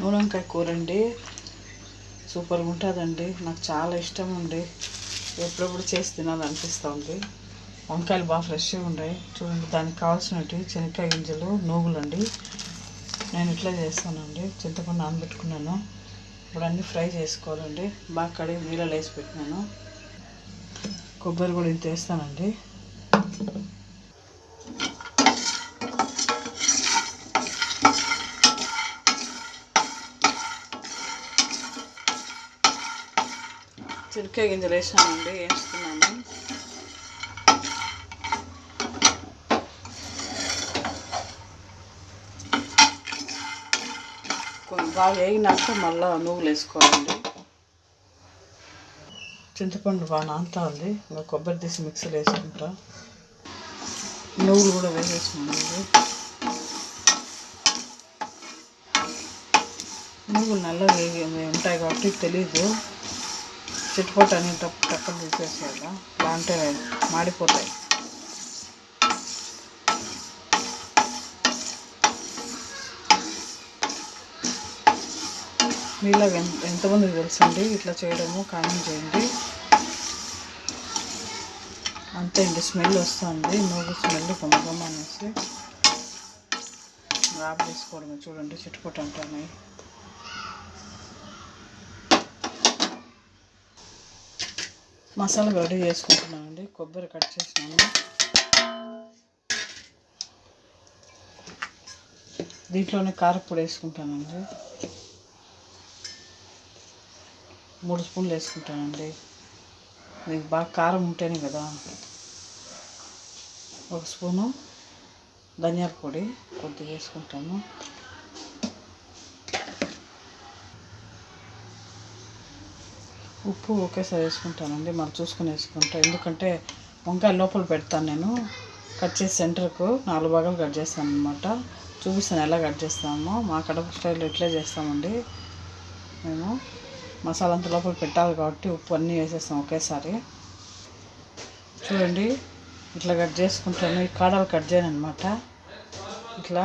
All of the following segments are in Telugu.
నూనె వంకాయ కూర అండి సూపర్గా ఉంటుందండి. నాకు చాలా ఇష్టం అండి ఎప్పుడెప్పుడు చేసి తినాలనిపిస్తూ ఉంది వంకాయలు బాగా ఫ్రెష్గా ఉన్నాయి. చూడండి దానికి కావాల్సినవి శనక్కాయ గింజలు నూగులండి నేను ఇట్లా చేస్తానండి. చింతపండు నానబెట్టుకున్నాను. ఇప్పుడు అన్నీ ఫ్రై చేసుకోవాలండి. బాగా కడిగి నీళ్ళలో వేసి పెట్టినాను. కొబ్బరి కూడా ఇంత వేస్తానండి. చిరుకాయ గింజలు వేసానండి వేస్తున్నాను. కొంచెం బాగా వేగినాక మళ్ళీ నువ్వులు వేసుకోవాలండి. చింతపండు బాగా నానుతా ఉంది ఇంకా కొబ్బరి తీసి మిక్సీలో వేసుకుంటా. నువ్వులు కూడా వేసేసుకున్నాను నువ్వులు నల్ల వేగి ఉంటాయి కాబట్టి తెలీదు. చిట్టుపట్టు అన్ని టప్ టక్కలు తీసేసేయాల? అంటే మాడిపోతాయి. మీలో ఎంతమందికి తెలుసండి? ఇట్లా చేయడము కామెంట్ చేయండి. అంతే అండి స్మెల్ వస్తుంది. నూగు స్మెల్ కొమ్మగమ్మ అనేసి. రాబ్ చేసుకోవడమే. చూడండి చిట్టుపట్టు అంటున్నాయి. మసాలా రెడీ చేసుకుంటున్నానండి. కొబ్బరి కట్ చేసినాను. దీంట్లోనే కారపొడి వేసుకుంటానండి. మూడు స్పూన్లు వేసుకుంటానండి. మీకు బాగా కారం ఉంటేనే కదా. ఒక స్పూను ధనియాల పొడి కొద్దిగా వేసుకుంటాను. ఉప్పు ఒకేసారి వేసుకుంటానండి మరి చూసుకుని వేసుకుంటా. ఎందుకంటే వంకాయ లోపల పెడతాను నేను. కట్ చేసి సెంటర్కు నాలుగు భాగాలు కట్ చేస్తాను అనమాట చూపిస్తాను ఎలా కట్ చేస్తామో. మా కడప స్టైల్లో ఇట్లే చేస్తామండి. మేము మసాలా అంతా లోపల పెట్టాలి కాబట్టి ఉప్పు అన్నీ వేసేస్తాం ఒకేసారి. చూడండి ఇట్లా కట్ చేసుకుంటాను. ఈ కాడలు కట్ చేయను అనమాట ఇట్లా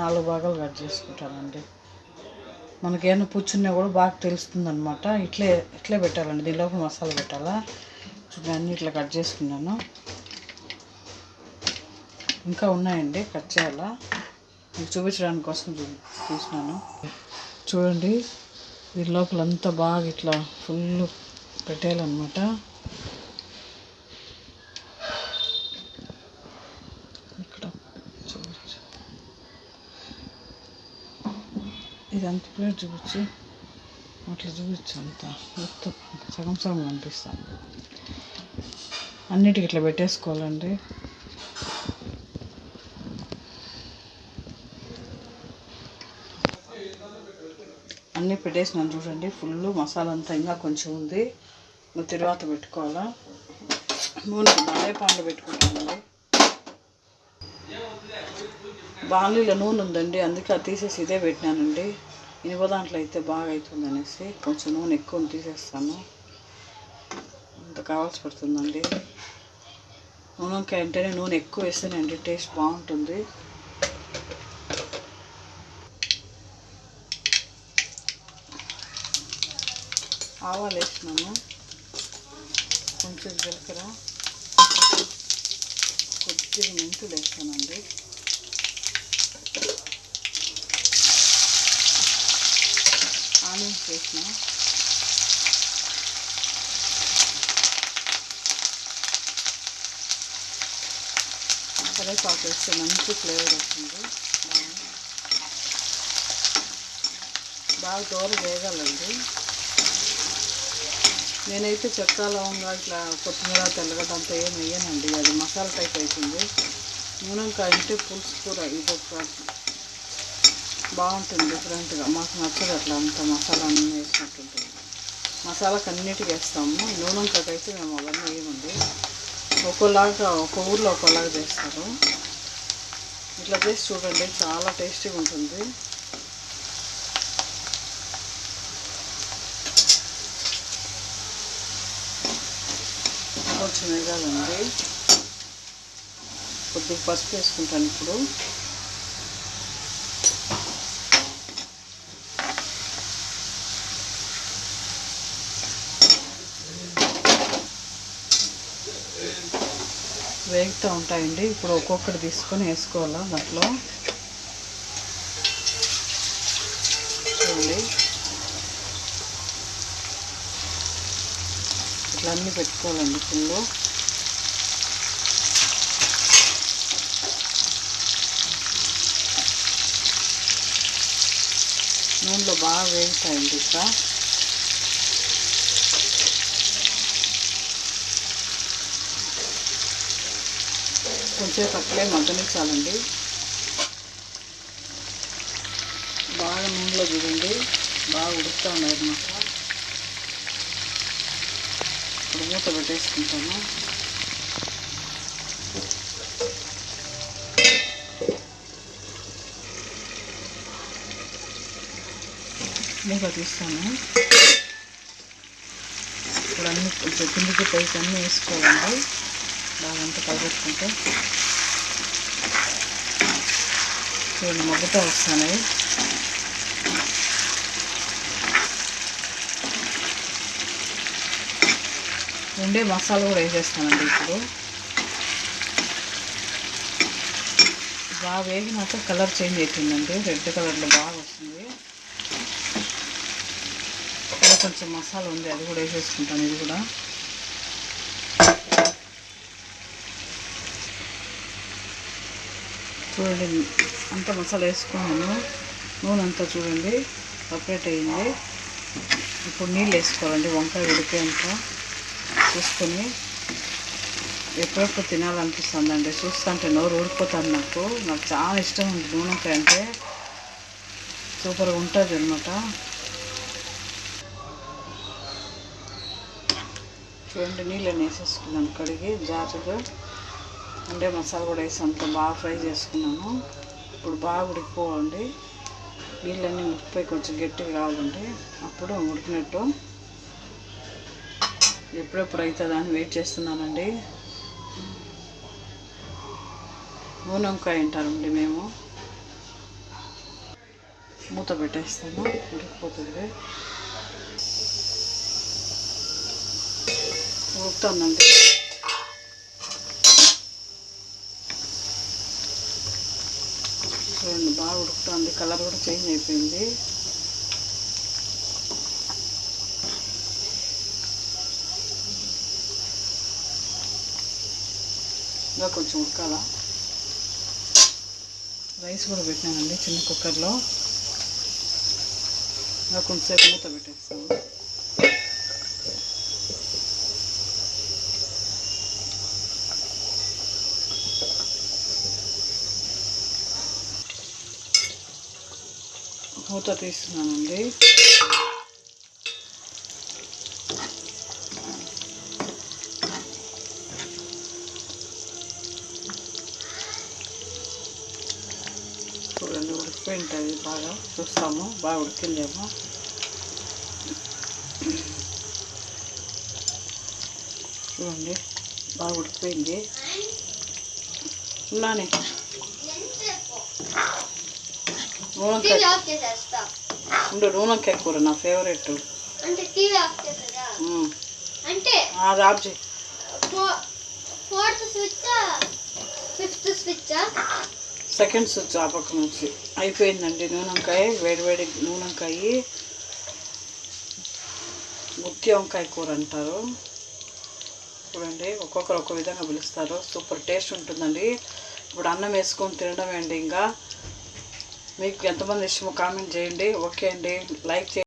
నాలుగు భాగాలు కట్ చేసుకుంటానండి. మనకి ఏమైనా పుచ్చున్నా కూడా బాగా తెలుస్తుంది అనమాట ఇట్లే ఇట్లే పెట్టాలండి. దీనిలోపల మసాలా పెట్టాలా? చూడండి అన్నీ ఇట్లా కట్ చేసుకున్నాను. ఇంకా ఉన్నాయండి కట్ చేయాలా? మీకు చూపించడానికి కోసం చూ చూడండి దీని లోపల అంతా బాగా ఇట్లా ఫుల్ పెట్టేయాలన్నమాట ఇక్కడ చూపించు ఇదంతా ప్లేట్ చూపించి అట్లా చూపించు అంత మొత్తం సగం సగం కనిపిస్తాను అన్నిటికి ఇట్లా పెట్టేసుకోవాలండి అన్నీ పెట్టేసినాను చూడండి ఫుల్ మసాలా అంతా ఇంకా కొంచెం ఉంది తర్వాత పెట్టుకోవాలా నూనె అదే పాన్లో పెట్టుకుంటానండి బాణలీలో నూనె ఉందండి అందుకే అది తీసేసి ఇదే పెట్టినానండి. ఇనుప దాంట్లో అయితే బాగా అవుతుంది అనేసి కొంచెం నూనె ఎక్కువ తీసేస్తాను. అంత కావాల్సి పడుతుందండి. నూనెకాయ అంటేనే నూనె ఎక్కువ వేస్తేనండి టేస్ట్ బాగుంటుంది. ఆవాలు వేసినాము కొంచెం జీలకర్ర. కొద్దిగా మెంతులు వేస్తానండి. ఆనియన్స్ వేసిన కరేపాకు వేస్తే మంచి ఫ్లేవర్ వస్తుంది బాగా దూరం వేగాలండి. నేనైతే చెక్క లవంగా ఇట్లా కొత్తిమీర తెల్లగడ్డ అంతా ఏం వేయనండి. అది మసాలా టైప్ అవుతుంది నూనెంకాయ అంటే పులుసు కూర ఇది ఒక బాగుంటుంది డిఫరెంట్గా మాకు నచ్చదు అట్లా అంత మసాలా అన్నీ వేసినట్టుంటుంది. మసాలాకి అన్నిటికీ వేస్తాము. నూనెంకాయకి అయితే మేము అవన్నీ వేయమండి ఒక్కోలాగా ఒక్కో ఊర్లో ఒక్కోలాగా చేస్తారు. ఇట్లా చేసి చూడండి చాలా టేస్టీగా ఉంటుంది. కొంచెం వేగాలండి. కొద్దిగా పసుపు వేసుకుంటాను ఇప్పుడు. వేగుతూ ఉంటాయండి. ఇప్పుడు ఒక్కొక్కటి తీసుకొని వేసుకోవాలా దాంట్లో? చూడండి. ఇట్లా అన్నీ పెట్టుకోవాలండి ఫుల్ నూనెలో బాగా వేగుతాయండి ఇట్లా. కొంచెం అట్లే మగ్గనిచ్చాలండి. బాగా నూనెలో చూడండి బాగా ఉడుకుతూ ఉన్నాయి అనమాట ఇప్పుడు మూత పెట్టేసుకుంటాను. మూత తీస్తాను. ఇప్పుడు అన్ని కొంచెం కిందికి పైకి అన్నీ వేసుకోవాలి బాగా అంతా కలిపెట్టుకుంటే చూడండి మగ్గుతో వస్తున్నాయి ఉండే మసాలా కూడా వేసేస్తానండి ఇప్పుడు. బాగా వేగినాక కలర్ చేంజ్ అవుతుందండి రెడ్ కలర్లో బాగా వస్తుంది. కొంచెం మసాలా ఉంది అది కూడా వేసేసుకుంటాను ఇది కూడా. చూడండి అంత మసాలా వేసుకున్నాను. నూనె అంతా చూడండి సపరేట్ అయ్యింది ఇప్పుడు నీళ్ళు వేసుకోవాలండి వంకాయ ఉడికేంత చూసుకొని ఎప్పుడెప్పుడు తినాలనిపిస్తుందండి చూస్తుంటే నోరు ఊడిపోతుంది నాకు. నాకు చాలా ఇష్టం ఉంది నూనెకాయ అంటే. సూపర్గా ఉంటుంది అనమాట చూడండి నీళ్ళని వేసేసుకున్నాను కడిగి జారుగా ఉండే మసాలా కూడా వేసి అంత బాగా ఫ్రై చేసుకున్నాను. ఇప్పుడు బాగా ఉడికిపోవండి నీళ్ళన్నీ ఉడికిపోయి కొంచెం గట్టిగా కావాలండి అప్పుడు ఉడికినట్టు ఎప్పుడెప్పుడు అవుతుందా అని వెయిట్ చేస్తున్నానండి. నూనె వంకాయ అంటారండి మేము. మూత పెట్టేస్తాను. ఉడికిపోతుంది. ఉడుకుతుందండి చూడండి బాగా ఉడుకుతుంది. కలర్ కూడా చేంజ్ అయిపోయింది. ఇంకా కొంచెం ఉడకాల. రైస్ కూడా పెట్టినానండి చిన్న కుక్కర్లో. ఇంకా కొంచెంసేపు మూత పెట్టేస్తాను. మూత తీస్తున్నానండి చూడండి ఉడికిపోయింటుంది బాగా. చూస్తాము బాగా ఉడికిందేమో. చూడండి బాగా ఉడికిపోయింది. ఉన్నానే. చేసేస్తా. ఉండు కూర నా ఫేవరెట్ అంటే టీవీ ఆఫ్ చేసేదా? అంటే అది ఆఫ్ చేయి. Fourth switch fifth switch second switch ఆ పక్క నుంచి. అయిపోయిందండి నూనెంకాయ వేడి వేడి నూనెంకాయ. గుత్తి వంకాయ కూర అంటారు. చూడండి ఒక్కొక్కరు ఒక్కో విధంగా పిలుస్తారు. సూపర్ టేస్ట్ ఉంటుందండి. ఇప్పుడు అన్నం వేసుకొని తినడం అండి ఇంకా? మీకు ఎంతమంది ఇష్టమో కామెంట్ చేయండి. ఓకే అండి. లైక్ చేయండి.